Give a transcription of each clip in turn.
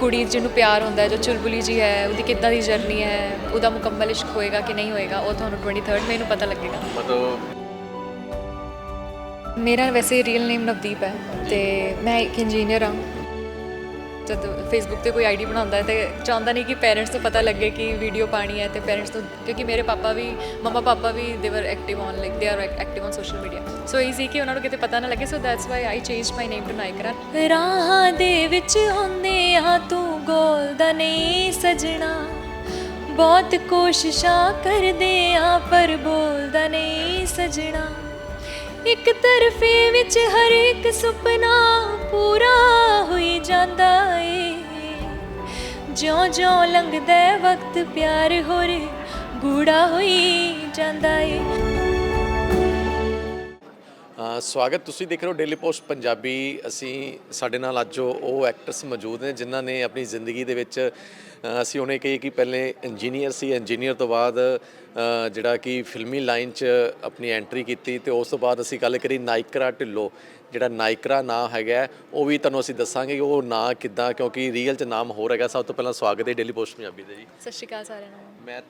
ਕੁੜੀ ਜਿਹਨੂੰ ਪਿਆਰ ਹੁੰਦਾ ਹੈ ਜੋ ਚੁਲਬੁਲੀ ਜੀ ਹੈ ਉਹਦੀ ਕਿੱਦਾਂ ਦੀ ਜਰਨੀ ਹੈ ਉਹਦਾ ਮੁਕੰਮਲ ਇਸ਼ਕ ਹੋਏਗਾ ਕਿ ਨਹੀਂ ਹੋਏਗਾ ਉਹ ਤੁਹਾਨੂੰ 23rd ਮਈ ਨੂੰ ਪਤਾ ਲੱਗੇਗਾ। ਮਤਲਬ ਮੇਰਾ ਵੈਸੇ ਰੀਅਲ ਨੇਮ ਨਵਦੀਪ ਹੈ ਤੇ ਮੈਂ ਇੱਕ ਇੰਜੀਨੀਅਰ ਹਾਂ। ਜਦ ਫੇਸਬੁੱਕ ਤੇ ਕੋਈ ਆਈਡੀ ਬਣਾਉਂਦਾ ਹੈ ਤੇ ਚਾਹੁੰਦਾ ਨਹੀਂ ਕਿ ਪੇਰੈਂਟਸ ਨੂੰ ਪਤਾ ਲੱਗੇ ਕਿ ਵੀਡੀਓ ਪਾਣੀ ਹੈ ਤੇ ਪੇਰੈਂਟਸ ਨੂੰ ਕਿਉਂਕਿ ਮੇਰੇ ਪਾਪਾ ਵੀ, ਮਮਾ ਪਾਪਾ ਵੀ they were active on like they are active on social media so ਇਹ ਸੀ ਕਿ ਉਹਨਾਂ ਨੂੰ ਕਿਤੇ ਪਤਾ ਨਾ ਲੱਗੇ so that's why I changed my name to ਨਾਇਕਰਾ ਰਾਹਾਂ ਦੇ ਵਿੱਚ ਹੁੰਦੇ ਆ ਤੂੰ ਗੋਲਦਾ ਨਹੀਂ ਸਜਣਾ। ਬਹੁਤ ਕੋਸ਼ਿਸ਼ਾਂ ਕਰਦੇ ਆ, ਪਰ ਬੋਲਦਾ ਨਹੀਂ ਸਜਣਾ। ਇੱਕ ਤਰਫੇ ਵਿੱਚ ਹਰ ਇੱਕ ਸੁਪਨਾ ਪੂਰਾ ਜਾਂਦਾ ਏ। ਜਿਉਂ-ਜਿਉਂ ਲੰਘਦਾ ਵਕਤ ਪਿਆਰ ਹੋਰ ਗੂੜਾ ਹੋਈ ਜਾਂਦਾ ਏ। ਸਵਾਗਤ। ਤੁਸੀਂ ਦੇਖ ਰਹੇ ਹੋ ਡੇਲੀ ਪੋਸਟ ਪੰਜਾਬੀ। ਅਸੀਂ ਸਾਡੇ ਨਾਲ ਅੱਜ ਉਹ ਐਕਟਰਸ ਮੌਜੂਦ ਨੇ ਜਿਨ੍ਹਾਂ ਨੇ ਆਪਣੀ ਜ਼ਿੰਦਗੀ ਦੇ ਵਿੱਚ ਅਸੀਂ ਉਹਨੇ ਕਹੀ ਕਿ ਪਹਿਲੇ ਇੰਜੀਨੀਅਰ ਸੀ। ਇੰਜੀਨੀਅਰ ਤੋਂ ਬਾਅਦ ਜਿਹੜਾ ਕਿ ਫਿਲਮੀ ਲਾਈਨ 'ਚ ਆਪਣੀ ਐਂਟਰੀ ਕੀਤੀ ਤੇ ਉਸ ਤੋਂ ਬਾਅਦ ਅਸੀਂ ਗੱਲ ਕਰੀ ਨਾਇਕਰਾ ਢਿੱਲੋਂ ਜਿਹੜਾ ਨਾਇਕਰਾ ਨਾਂ ਹੈਗਾ ਉਹ ਵੀ ਤੁਹਾਨੂੰ ਅਸੀਂ ਦੱਸਾਂਗੇ ਕਿ ਉਹ ਨਾਂ ਕਿੱਦਾਂ ਕਿਉਂਕਿ ਰੀਅਲ 'ਚ ਨਾਮ ਹੋਰ ਹੈਗਾ। ਸਭ ਤੋਂ ਪਹਿਲਾਂ ਸਵਾਗਤ ਹੈ ਡੇਲੀ ਪੋਸਟ ਪੰਜਾਬੀ ਦੇ ਜੀ। ਸਤਿ ਸ਼੍ਰੀ ਅਕਾਲ ਸਾਰਿਆਂ ਨੂੰ। ਮੈਂ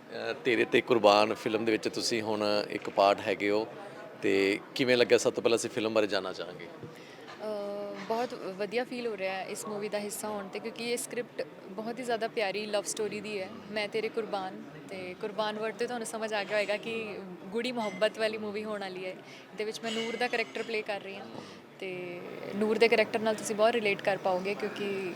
ਤੇਰੇ ਤੇ ਕੁਰਬਾਨ ਫਿਲਮ ਦੇ ਵਿੱਚ ਤੁਸੀਂ ਹੁਣ ਇੱਕ ਪਾਰਟ ਹੈਗੇ ਹੋ। ਤੇ ਕਿਵੇਂ ਲੱਗਿਆ ਸਭ ਤੋਂ ਪਹਿਲਾਂ ਅਸੀਂ ਫਿਲਮ ਬਾਰੇ ਜਾਨਣਾ ਚਾਹਾਂਗੇ? ਬਹੁਤ ਵਧੀਆ ਫੀਲ ਹੋ ਰਿਹਾ ਹੈ ਇਸ ਮੂਵੀ ਦਾ ਹਿੱਸਾ ਹੋਣ ਤੇ ਕਿਉਂਕਿ ਇਹ ਸਕ੍ਰਿਪਟ ਬਹੁਤ ਹੀ ਜ਼ਿਆਦਾ ਪਿਆਰੀ ਲਵ ਸਟੋਰੀ ਦੀ ਹੈ। ਮੈਂ ਤੇਰੇ ਕੁਰਬਾਨ ਤੇ ਕੁਰਬਾਨ ਵਰਡ ਤੇ ਤੁਹਾਨੂੰ ਸਮਝ ਆ ਗਿਆ ਹੋਏਗਾ ਕਿ ਗੂੜੀ ਮੁਹੱਬਤ ਵਾਲੀ ਮੂਵੀ ਹੋਣ ਵਾਲੀ ਹੈ। ਇਹਦੇ ਵਿੱਚ ਮੈਂ ਨੂਰ ਦਾ ਕੈਰੈਕਟਰ ਪਲੇ ਕਰ ਰਹੀ ਹਾਂ ਤੇ ਨੂਰ ਦੇ ਕੈਰੈਕਟਰ ਨਾਲ ਤੁਸੀਂ ਬਹੁਤ ਰਿਲੇਟ ਕਰ ਪਾਓਗੇ ਕਿਉਂਕਿ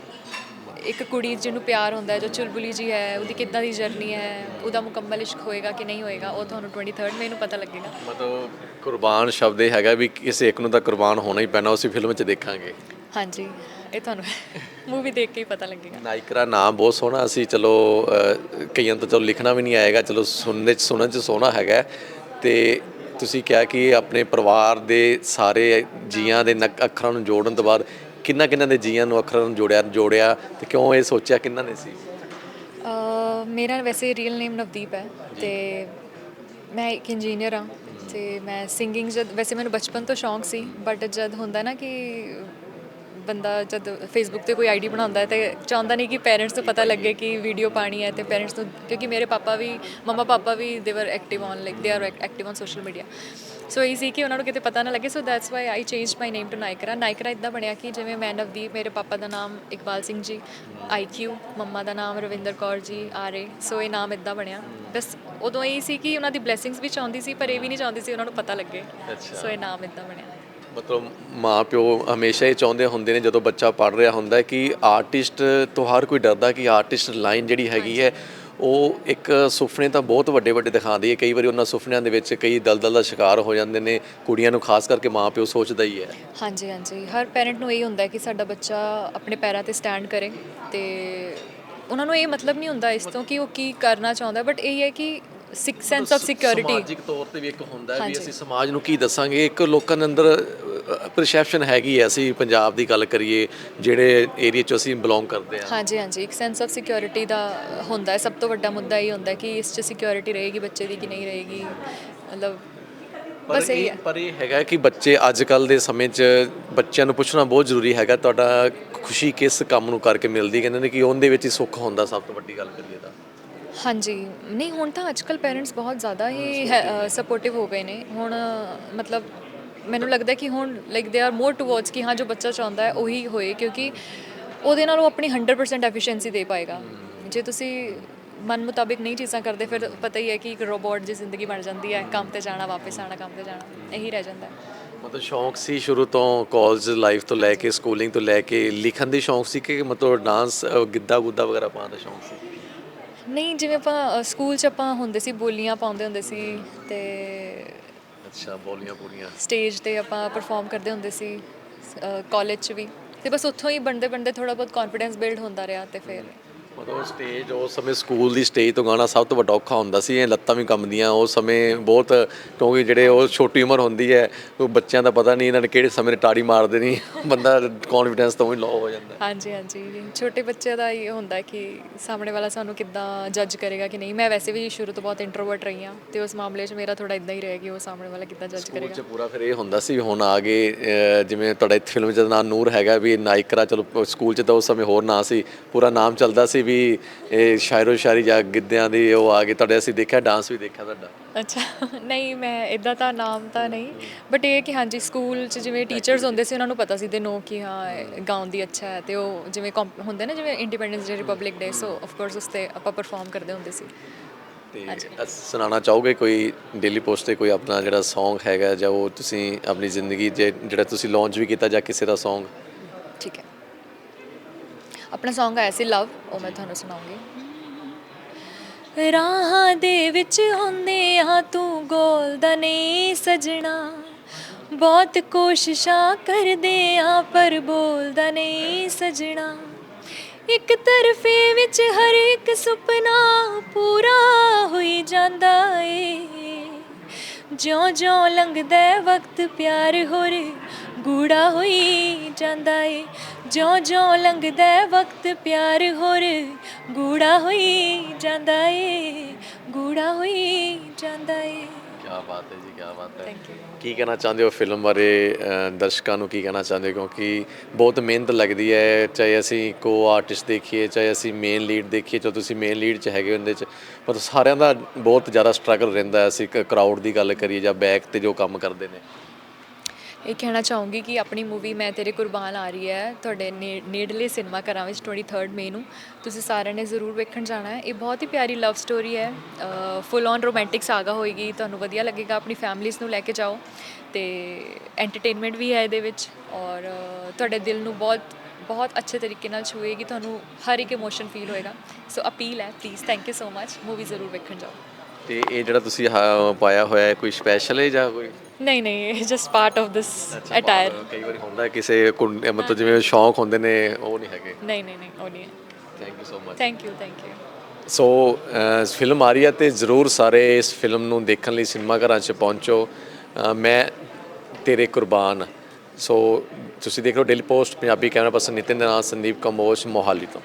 ਇੱਕ ਕੁੜੀ ਜਿਹਨੂੰ ਪਿਆਰ ਹੁੰਦਾ ਹੈ ਜੋ ਚੁਲਬੁਲੀ ਜੀ ਹੈ ਉਹਦੀ ਕਿੱਦਾਂ ਦੀ ਜਰਨੀ ਹੈ ਉਹਦਾ ਮੁਕੰਮਲ ਇਸ਼ਕ ਹੋਏਗਾ ਕਿ ਨਹੀਂ ਹੋਏਗਾ ਉਹ ਤੁਹਾਨੂੰ 23rd ਮਈ ਨੂੰ ਪਤਾ ਲੱਗੇਗਾ। ਮਤਲਬ ਕੁਰਬਾਨ ਸ਼ਬਦ ਇਹ ਹੈਗਾ ਵੀ ਕਿਸੇ ਇੱਕ ਨੂੰ ਤਾਂ ਕੁਰਬਾਨ ਹੋਣਾ ਹੀ ਪੈਣਾ ਉਸੇ ਫਿਲਮ 'ਚ ਦੇਖਾਂਗੇ। ਹਾਂਜੀ ਇਹ ਤੁਹਾਨੂੰ ਮੂਵੀ ਦੇਖ ਕੇ ਹੀ ਪਤਾ ਲੱਗੇਗਾ। ਨਾਇਕਰਾ ਨਾਮ ਬਹੁਤ ਸੋਹਣਾ ਅਸੀਂ ਚਲੋ ਕਈਆਂ ਤੋਂ ਚਲੋ ਲਿਖਣਾ ਵੀ ਨਹੀਂ ਆਏਗਾ ਚਲੋ ਸੁਣਨੇ 'ਚ ਸੁਣਨ 'ਚ ਸੋਹਣਾ ਹੈਗਾ। ਤੇ ਤੁਸੀਂ ਕਿਹਾ ਕਿ ਆਪਣੇ ਪਰਿਵਾਰ ਦੇ ਸਾਰੇ ਜੀਆਂ ਦੇ ਅੱਖਰਾਂ ਨੂੰ ਜੋੜਨ ਤੋਂ ਬਾਅਦ ਕਿੰਨਾ ਕਿੰਨਾ ਦੇ ਜੀਆਂ ਨੂੰ ਅੱਖਰਾਂ ਨੂੰ ਜੋੜਿਆ ਜੋੜਿਆ ਤੇ ਕਿਉਂ ਇਹ ਸੋਚਿਆ ਕਿੰਨਾ ਨੇ ਸੀ? ਮੇਰਾ ਵੈਸੇ ਰੀਅਲ ਨੇਮ ਨਵਦੀਪ ਹੈ ਤੇ ਮੈਂ ਇੱਕ ਇੰਜੀਨੀਅਰ ਹਾਂ। ਤੇ ਮੈਂ ਸਿੰਗਿੰਗ ਜਦ, ਵੈਸੇ ਮੈਨੂੰ ਬਚਪਨ ਤੋਂ ਸ਼ੌਂਕ ਸੀ ਬਟ ਜਦ ਹੁੰਦਾ ਨਾ ਕਿ ਬੰਦਾ ਜਦ ਫੇਸਬੁੱਕ ਤੇ ਕੋਈ ਆਈਡੀ ਬਣਾਉਂਦਾ ਹੈ ਤੇ ਚਾਹੁੰਦਾ ਨਹੀਂ ਕਿ ਪੇਰੈਂਟਸ ਨੂੰ ਪਤਾ ਲੱਗੇ ਕਿ ਵੀਡੀਓ ਪਾਣੀ ਹੈ ਤੇ ਪੇਰੈਂਟਸ ਨੂੰ, ਕਿਉਂਕਿ ਮੇਰੇ ਪਾਪਾ ਵੀ, ਮਮਾ ਪਾਪਾ ਵੀ they were active on like they are active on social media so ਇਹ ਸੀ ਕਿ ਉਹਨਾਂ ਨੂੰ ਕਿਤੇ ਪਤਾ ਨਾ ਲੱਗੇ so that's why I changed my name to ਨਾਇਕਰਾ ਨਾਇਕਰਾ ਇਦਾਂ ਬਣਿਆ ਕਿ ਜਿਵੇਂ ਮੈਂ ਨਵਦੀਪ ਮੇਰੇ ਪਾਪਾ ਦਾ ਨਾਮ ਇਕਬਾਲ ਸਿੰਘ ਜੀ ਆਈਕਿਊ ਮੰਮਾ ਦਾ ਨਾਮ ਰਵਿੰਦਰ ਕੌਰ ਜੀ ਆਰੇ ਸੋ ਇਹ ਨਾਮ ਇਦਾਂ ਬਣਿਆ ਬਸ ਉਦੋਂ ਇਹ ਸੀ ਕਿ ਉਹਨਾਂ ਦੀ ਬਲੇਸਿੰਗਸ ਵੀ ਚਾਹੁੰਦੀ ਸੀ ਪਰ ਇਹ ਵੀ ਨਹੀਂ ਚਾਹੁੰਦੀ ਸੀ ਉਹਨਾਂ ਨੂੰ ਪਤਾ ਲੱਗੇ। ਸੋ ਇਹ ਨਾਮ ਇਦਾਂ ਬਣਿਆ ਮਤਲਬ ਮਾਂ ਪਿਓ ਹਮੇਸ਼ਾ ਹੀ ਚਾਹੁੰਦੇ ਹੁੰਦੇ ਨੇ ਜਦੋਂ ਬੱਚਾ ਪੜ ਰਿਹਾ ਹੁੰਦਾ ਹੈ ਕਿ ਆਰਟਿਸਟ ਤੋਂ ਹਰ ਕੋਈ ਡਰਦਾ ਕਿ ਆਰਟਿਸਟ ਲਾਈਨ ਜਿਹੜੀ ਹੈਗੀ ਹੈ ਉਹ ਇੱਕ ਸੁਪਨੇ ਤਾਂ ਬਹੁਤ ਵੱਡੇ ਵੱਡੇ ਦਿਖਾਉਂਦੀ ਹੈ। ਕਈ ਵਾਰੀ ਉਹਨਾਂ ਸੁਪਨਿਆਂ ਦੇ ਵਿੱਚ ਕਈ ਦਲਦਲ ਦਾ ਸ਼ਿਕਾਰ ਹੋ ਜਾਂਦੇ ਨੇ। ਕੁੜੀਆਂ ਨੂੰ ਖਾਸ ਕਰਕੇ ਮਾਂ ਪਿਓ ਸੋਚਦਾ ਹੀ ਹੈ। ਹਾਂਜੀ ਹਾਂਜੀ। ਹਰ ਪੈਰੈਂਟ ਨੂੰ ਇਹ ਹੁੰਦਾ ਕਿ ਸਾਡਾ ਬੱਚਾ ਆਪਣੇ ਪੈਰਾਂ ਤੇ ਸਟੈਂਡ ਕਰੇ ਤੇ ਉਹਨਾਂ ਨੂੰ ਇਹ ਮਤਲਬ ਨਹੀਂ ਹੁੰਦਾ ਇਸ ਤੋਂ ਕਿ ਉਹ ਕੀ ਕਰਨਾ ਚਾਹੁੰਦਾ। ਬਟ ਇਹ ਹੈ ਕਿ ਸਿਕ ਸੈਂਸ ਆਫ ਸਿਕਿਉਰਿਟੀ ਸਮਾਜਿਕ ਤੌਰ ਤੇ ਵੀ ਇੱਕ ਹੁੰਦਾ ਵੀ। ਅਸੀਂ ਸਮਾਜ ਨੂੰ ਕੀ ਦੱਸਾਂਗੇ? ਇੱਕ ਲੋਕਾਂ ਦੇ ਅੰਦਰ ਪਰਸੈਪਸ਼ਨ ਹੈਗੀ ਹੈ ਅਸੀਂ ਪੰਜਾਬ ਦੀ ਗੱਲ ਕਰੀਏ ਜਿਹੜੇ ਏਰੀਆ 'ਚ ਅਸੀਂ ਬਿਲੋਂਗ ਕਰਦੇ ਹਾਂ। ਹਾਂਜੀ ਹਾਂਜੀ ਇੱਕ ਸੈਂਸ ਆਫ ਸਿਕਿਉਰਿਟੀ ਦਾ ਹੁੰਦਾ ਹੈ ਸਭ ਤੋਂ ਵੱਡਾ ਮੁੱਦਾ ਇਹ ਹੁੰਦਾ ਕਿ ਇਸ 'ਚ ਸਿਕਿਉਰਿਟੀ ਰਹੇਗੀ ਬੱਚੇ ਦੀ ਕਿ ਨਹੀਂ ਰਹੇਗੀ ਮਤਲਬ ਪਰ ਬਸ ਇਹ ਪਰ ਇਹ ਹੈਗਾ ਕਿ ਬੱਚੇ ਅੱਜ ਕੱਲ ਦੇ ਸਮੇਂ 'ਚ ਬੱਚਿਆਂ ਨੂੰ ਪੁੱਛਣਾ ਬਹੁਤ ਜ਼ਰੂਰੀ ਹੈਗਾ ਤੁਹਾਡਾ ਖੁਸ਼ੀ ਕਿਸ ਕੰਮ ਨੂੰ ਕਰਕੇ ਮਿਲਦੀ ਕਹਿੰਦੇ ਨੇ ਕਿ ਉਹਦੇ ਵਿੱਚ ਹੀ ਸੁੱਖ ਹੁੰਦਾ ਸਭ ਤੋਂ ਵੱਡੀ ਗੱਲ ਕਰੀਏ ਤਾਂ। ਹਾਂਜੀ ਨਹੀਂ ਹੁਣ ਤਾਂ ਅੱਜਕੱਲ ਪੇਰੈਂਟਸ ਬਹੁਤ ਜ਼ਿਆਦਾ ਹੀ ਸਪੋਰਟਿਵ ਹੋ ਗਏ ਨੇ। ਹੁਣ ਮਤਲਬ ਮੈਨੂੰ ਲੱਗਦਾ ਕਿ ਹੁਣ like they are more towards ਕਿ ਹਾਂ ਜੋ ਬੱਚਾ ਚਾਹੁੰਦਾ ਹੈ ਉਹੀ ਹੋਏ ਕਿਉਂਕਿ ਉਹਦੇ ਨਾਲ ਉਹ ਆਪਣੀ 100% ਐਫੀਸ਼ੀਐਂਸੀ ਦੇ ਪਾਏਗਾ। ਜੇ ਤੁਸੀਂ ਮਨ ਮੁਤਾਬਿਕ ਨਹੀਂ ਚੀਜ਼ਾਂ ਕਰਦੇ ਫਿਰ ਪਤਾ ਹੀ ਹੈ ਕਿ ਇੱਕ ਰੋਬੋਟ ਦੀ ਜ਼ਿੰਦਗੀ ਬਣ ਜਾਂਦੀ ਹੈ ਕੰਮ ਤੇ ਜਾਣਾ ਵਾਪਸ ਆਣਾ ਕੰਮ ਤੇ ਜਾਣਾ ਇਹੀ ਰਹਿ ਜਾਂਦਾ ਹੈ। ਮਤਲਬ ਸ਼ੌਂਕ ਸੀ ਸ਼ੁਰੂ ਤੋਂ ਕਾਲਜ ਲਾਈਫ ਤੋਂ ਲੈ ਕੇ ਸਕੂਲਿੰਗ ਤੋਂ ਲੈ ਕੇ ਲਿਖਣ ਦੀ ਸ਼ੌਂਕ ਸੀ ਕਿ ਮਤਲਬ ਡਾਂਸ ਗਿੱਧਾ ਗੁੱਦਾ ਵਗੈਰਾ ਪਾਉਣ ਦਾ ਸ਼ੌਂਕ ਸੀ? ਨਹੀਂ ਜਿਵੇਂ ਆਪਾਂ ਸਕੂਲ 'ਚ ਆਪਾਂ ਹੁੰਦੇ ਸੀ ਬੋਲੀਆਂ ਪਾਉਂਦੇ ਹੁੰਦੇ ਸੀ ਤੇ ਅੱਛਾ, ਬੋਲੀਆਂ ਪੂਰੀਆਂ। ਸਟੇਜ ਤੇ ਆਪਾਂ ਪਰਫਾਰਮ ਕਰਦੇ ਹੁੰਦੇ ਸੀ ਕਾਲਜ 'ਚ ਵੀ। ਤੇ ਬਸ ਉੱਥੋਂ ਹੀ ਬਣਦੇ ਬਣਦੇ ਥੋੜਾ ਬਹੁਤ ਕੌਨਫੀਡੈਂਸ ਬਿਲਡ ਹੁੰਦਾ ਰਿਹਾ ਤੇ ਫਿਰ ਮਤਲਬ ਸਟੇਜ ਉਸ ਸਮੇਂ ਸਕੂਲ ਦੀ ਸਟੇਜ ਤੋਂ ਗਾਣਾ ਸਭ ਤੋਂ ਵੱਡਾ ਔਖਾ ਹੁੰਦਾ ਸੀ ਇਹ ਲੱਤਾਂ ਵੀ ਕੰਬਦੀਆਂ ਉਸ ਸਮੇਂ ਬਹੁਤ ਕਿਉਂਕਿ ਜਿਹੜੇ ਉਹ ਛੋਟੀ ਉਮਰ ਹੁੰਦੀ ਹੈ ਉਹ ਬੱਚਿਆਂ ਦਾ ਪਤਾ ਨਹੀਂ ਇਹਨਾਂ ਨੇ ਕਿਹੜੇ ਸਮੇਂ ਟਾੜੀ ਮਾਰ ਦੇਣੀ ਬੰਦਾ ਕੌਨਫੀਡੈਂਸ ਤੋਂ ਵੀ ਲੋ ਹੋ ਜਾਂਦਾ। ਹਾਂਜੀ ਹਾਂਜੀ। ਛੋਟੇ ਬੱਚੇ ਦਾ ਇਹ ਹੁੰਦਾ ਕਿ ਸਾਹਮਣੇ ਵਾਲਾ ਸਾਨੂੰ ਕਿੱਦਾਂ ਜੱਜ ਕਰੇਗਾ ਕਿ ਨਹੀਂ ਮੈਂ ਵੈਸੇ ਵੀ ਸ਼ੁਰੂ ਤੋਂ ਬਹੁਤ ਇੰਟਰੋਵਰਟ ਰਹੀ ਹਾਂ ਤੇ ਉਸ ਮਾਮਲੇ 'ਚ ਮੇਰਾ ਥੋੜਾ ਇਦਾਂ ਹੀ ਰਿਹਾ ਕਿ ਉਹ ਸਾਹਮਣੇ ਵਾਲਾ ਕਿੱਦਾਂ ਜੱਜ ਸਕੂਲ ਕਰੇਗਾ। 'ਚ ਪੂਰਾ ਫਿਰ ਇਹ ਹੁੰਦਾ ਸੀ ਹੁਣ ਆ ਗਏ ਜਿਵੇਂ ਤੁਹਾਡਾ ਇੱਥੇ ਫਿਲਮ 'ਚ ਨਾਮ ਨੂਰ ਹੈਗਾ ਵੀ ਨਾਇਕਰਾ ਚਲੋ ਸਕੂਲ 'ਚ ਤਾਂ ਉਸ ਸਮੇਂ ਹੋਰ ਨਾਂ ਸੀ ਪੂਰਾ ਨਾਮ ਚੱਲਦਾ ਸੀ ਵੀ ਇਹ ਸ਼ਾਇਰੋ ਸ਼ਾਇਰੀ ਜਾਂ ਗਿੱਧਿਆਂ ਦੀ ਉਹ ਆ ਗਏ ਤੁਹਾਡੇ ਅਸੀਂ ਦੇਖਿਆ ਡਾਂਸ ਵੀ ਦੇਖਿਆ ਤੁਹਾਡਾ। ਅੱਛਾ ਨਹੀਂ ਮੈਂ ਇਦਾਂ ਤਾਂ ਨਾਮ ਤਾਂ ਨਹੀਂ। ਬਟ ਇਹ ਕਿ ਹਾਂਜੀ ਸਕੂਲ 'ਚ ਜਿਵੇਂ ਟੀਚਰਸ ਹੁੰਦੇ ਸੀ ਉਹਨਾਂ ਨੂੰ ਪਤਾ ਸੀ ਦੇ ਨੋ ਕਿ ਹਾਂ ਗਾਉਂਦੀ ਅੱਛਾ ਹੈ। ਤੇ ਉਹ ਜਿਵੇਂ ਹੁੰਦੇ ਨਾ ਜਿਵੇਂ independence day republic day so of course ਉਸ ਤੇ ਆਪਾਂ ਪਰਫਾਰਮ ਕਰਦੇ ਹੁੰਦੇ ਸੀ। ਤੇ ਸੁਣਾਉਣਾ ਚਾਹੋਗੇ ਕੋਈ ਡੇਲੀ ਪੋਸਟ ਤੇ ਕੋਈ ਆਪਣਾ ਜਿਹੜਾ Song ਹੈਗਾ ਜਾਂ ਉਹ ਤੁਸੀਂ ਆਪਣੀ ਜ਼ਿੰਦਗੀ ਜਿਹੜਾ ਤੁਸੀਂ ਲਾਂਚ ਵੀ ਕੀਤਾ ਜਾਂ ਕਿਸੇ ਦਾ Song? ਠੀਕ ਹੈ। ਆਪਣਾ Song ਆਇਆ ਸੀ ਲਵ ਉਹ ਮੈਂ ਤੁਹਾਨੂੰ ਸੁਣਾਉਂਗੀ। ਰਾਹਾਂ ਦੇ ਵਿੱਚ ਹੁੰਦੇ ਆ ਤੂੰ ਗੋਲਦਾ ਨਹੀਂ ਸਜਣਾ। ਬਹੁਤ ਕੋਸ਼ਿਸ਼ਾਂ ਕਰਦੇ ਆ ਪਰ ਬੋਲਦਾ ਨਹੀਂ ਸਜਣਾ। ਇੱਕ ਤਰਫੇ ਵਿੱਚ ਹਰ ਇੱਕ ਸੁਪਨਾ ਪੂਰਾ ਹੋਈ ਜਾਂਦਾ ਏ। ਜਿਉਂ-ਜਿਉਂ ਲੰਘਦਾ ਵਕਤ ਪਿਆਰ ਹੋਰ, ਗੂੜਾ ਹੋਈ ਜਾਂਦਾ ਏ। ਜਿਉਂ-ਜਿਉਂ ਲੰਘਦਾ ਵਕਤ ਪਿਆਰ ਹੋਰ, ਗੂੜਾ ਹੋਈ ਜਾਂਦਾ ਏ, ਗੂੜਾ ਹੋਈ ਜਾਂਦਾ ਏ। ਕੀ ਬਾਤ ਹੈ ਕੀ ਬਾਤ ਹੈ। ਥੈਂਕ ਯੂ ਕੀ ਕਹਿਣਾ ਚਾਹੁੰਦੇ ਹੋ ਫਿਲਮ ਬਾਰੇ ਦਰਸ਼ਕਾਂ ਨੂੰ ਕੀ ਕਹਿਣਾ ਚਾਹੁੰਦੇ ਹੋ? ਕਿਉਂਕਿ ਬਹੁਤ ਮਿਹਨਤ ਲੱਗਦੀ ਹੈ ਚਾਹੇ ਅਸੀਂ ਕੋ ਆਰਟਿਸਟ ਦੇਖੀਏ ਚਾਹੇ ਅਸੀਂ ਮੇਨ ਲੀਡ ਦੇਖੀਏ ਚਾਹੇ ਤੁਸੀਂ ਮੇਨ ਲੀਡ 'ਚ ਹੈਗੇ ਉਹਦੇ 'ਚ ਮਤਲਬ ਸਾਰਿਆਂ ਦਾ ਬਹੁਤ ਜ਼ਿਆਦਾ ਸਟਰਗਲ ਰਹਿੰਦਾ ਹੈ। ਅਸੀਂ ਕਰਾਊਡ ਦੀ ਗੱਲ ਕਰੀਏ ਜਾਂ ਬੈਕ ਤੇ ਜੋ ਕੰਮ ਕਰਦੇ ਨੇ। ਇਹ ਕਹਿਣਾ ਚਾਹੂੰਗੀ ਕਿ ਆਪਣੀ ਮੂਵੀ ਮੈਂ ਤੇਰੇ ਕੁਰਬਾਨ ਆ ਰਹੀ ਹੈ ਤੁਹਾਡੇ ਨੇ- ਨੇੜਲੇ ਸਿਨੇਮਾ ਘਰਾਂ ਵਿੱਚ 23 ਮਈ ਨੂੰ। ਤੁਸੀਂ ਸਾਰਿਆਂ ਨੇ ਜ਼ਰੂਰ ਵੇਖਣ ਜਾਣਾ ਹੈ। ਇਹ ਬਹੁਤ ਹੀ ਪਿਆਰੀ ਲਵ ਸਟੋਰੀ ਹੈ। ਫੁੱਲ ਔਨ ਰੋਮਾਂਟਿਕ ਸਾਗਾ ਹੋਏਗੀ। ਤੁਹਾਨੂੰ ਵਧੀਆ ਲੱਗੇਗਾ। ਆਪਣੀ ਫੈਮਲੀਜ਼ ਨੂੰ ਲੈ ਕੇ ਜਾਓ। ਤੇ ਐਂਟਰਟੇਨਮੈਂਟ ਵੀ ਹੈ ਇਹਦੇ ਵਿੱਚ। ਔਰ ਅ, ਤੁਹਾਡੇ ਦਿਲ ਨੂੰ ਬਹੁਤ ਬਹੁਤ ਅੱਛੇ ਤਰੀਕੇ ਨਾਲ ਛੂਏਗੀ। ਤੁਹਾਨੂੰ ਹਰ ਇੱਕ ਇਮੋਸ਼ਨ ਫੀਲ ਹੋਏਗਾ। ਸੋ ਅਪੀਲ ਹੈ। Please thank you so much movie ਜ਼ਰੂਰ ਵੇਖਣ ਜਾਓ। ਤੇ ਇਹ ਜਿਹੜਾ ਤੁਸੀਂ ਪਾਇਆ ਹੋਇਆ ਹੈ ਕੋਈ ਸਪੈਸ਼ਲ ਹੈ ਜਾਂ ਕੋਈ? ਨਹੀਂ ਨਹੀਂ just part of this attire ਕਈ ਵਾਰੀ ਹੁੰਦਾ ਹੈ ਕਿਸੇ ਮਤਲਬ ਜਿਵੇਂ ਸ਼ੌਂਕ ਹੁੰਦੇ ਨੇ ਉਹ ਨਹੀਂ ਹੈਗੇ। ਨਹੀਂ ਨਹੀਂ ਨਹੀਂ ਉਹ ਨਹੀਂ। Thank you so much thank you thank you so uh, film ਆ ਰਹੀ ਹੈ ਤੇ ਜ਼ਰੂਰ ਸਾਰੇ ਇਸ ਫਿਲਮ ਨੂੰ ਦੇਖਣ ਲਈ ਸਿਨੇਮਾ ਘਰਾਂ 'ਚ ਪਹੁੰਚੋ। ਅ, ਮੈਂ ਤੇਰੇ ਕੁਰਬਾਨ। ਸੋ ਤੁਸੀਂ ਦੇਖ ਰਹੇ ਹੋ daily post Punjabi camera person Nitin ਦੇ ਨਾਲ ਸੰਦੀਪ ਕੰਬੋਜ ਮੋਹਾਲੀ ਤੋਂ।